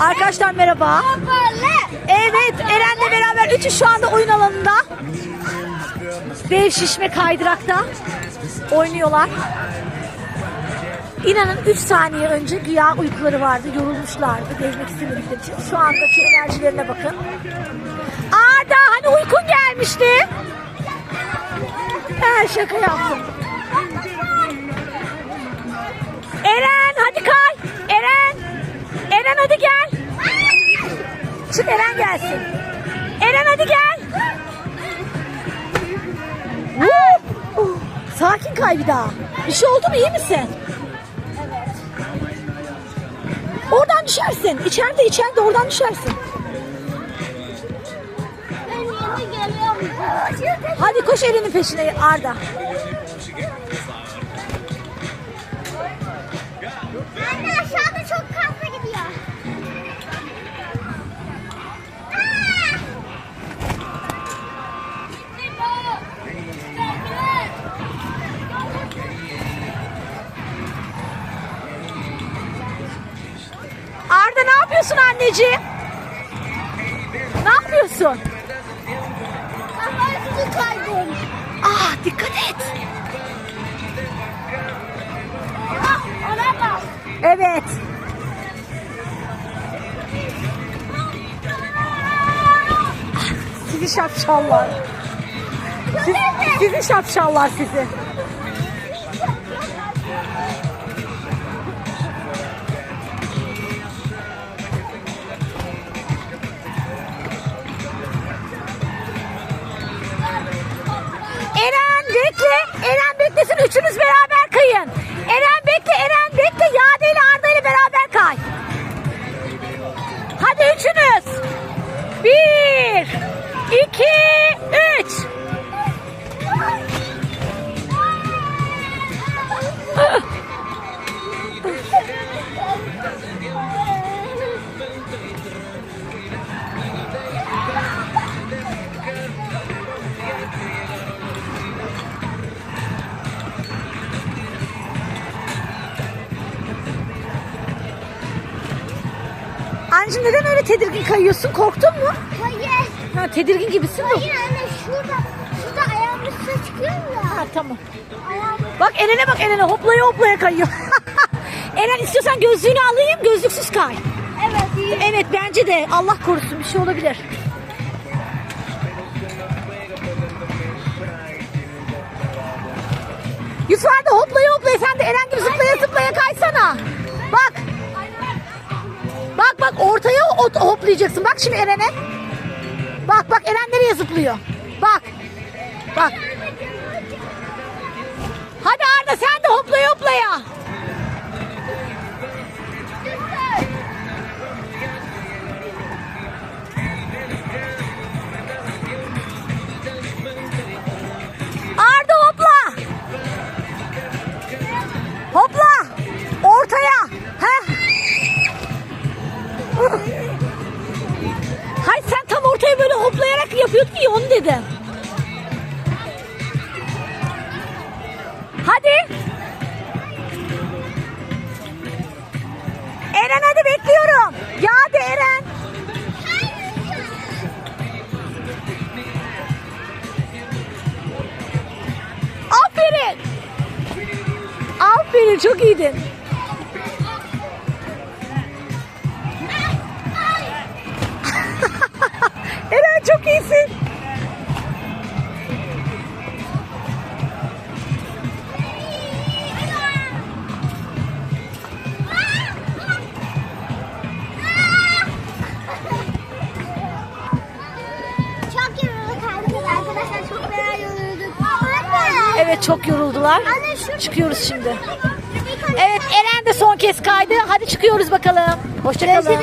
Arkadaşlar merhaba. Evet Eren'le beraber üçü şu anda oyun alanında. Dev şişme kaydırakta oynuyorlar. İnanın 3 saniye önce güya uykuları vardı, yorulmuşlardı gezmek istemedikleri için. Şu andaki enerjilerine bakın. Arda hani uykun gelmişti? Ben şaka yaptım. Eren hadi kay. Eren. Eren hadi gel. Gelsin. Eren hadi gel. Sakin kay bir daha. Bir şey oldu mu iyi misin? Oradan düşersin. İçeride içeride oradan düşersin. Hadi koş Eren'in peşine Arda. Arda ne yapıyorsun anneciğim? Ne yapıyorsun? Ah dikkat et. Evet. Sizi şapşallar. Siz, sizi şapşallar sizi. Eren beklesin. Üçünüz beraber kayın. Anneciğim neden öyle tedirgin kayıyorsun? Korktun mu? Hayır. Ha, tedirgin gibisin de. Hayır anne şurada. Şurada ayağım üstüne çıkıyor ya. Ha, tamam. Ayağım Bak Eren'e bak Eren'e hoplaya hoplaya kayıyor. Eren istiyorsan gözlüğünü alayım gözlüksüz kay. Evet iyi. Evet bence de Allah korusun bir şey olabilir. Yusuf hoplaya hoplaya sen de Eren gibi zıplaya hoplayacaksın. Bak şimdi Eren'e. Bak bak Eren nereye zıplıyor. Bak. Bak. Hadi Arda sen de hoplaya hoplaya. Yapıyordun ya onu dedim. Hadi. Eren hadi bekliyorum. Ya hadi Eren. Aferin. Aferin çok iyiydin. Çok iyisin. Evet çok yoruldular. Çıkıyoruz şimdi. Evet Eren de son kez kaydı. Hadi çıkıyoruz bakalım. Hoşçakalın.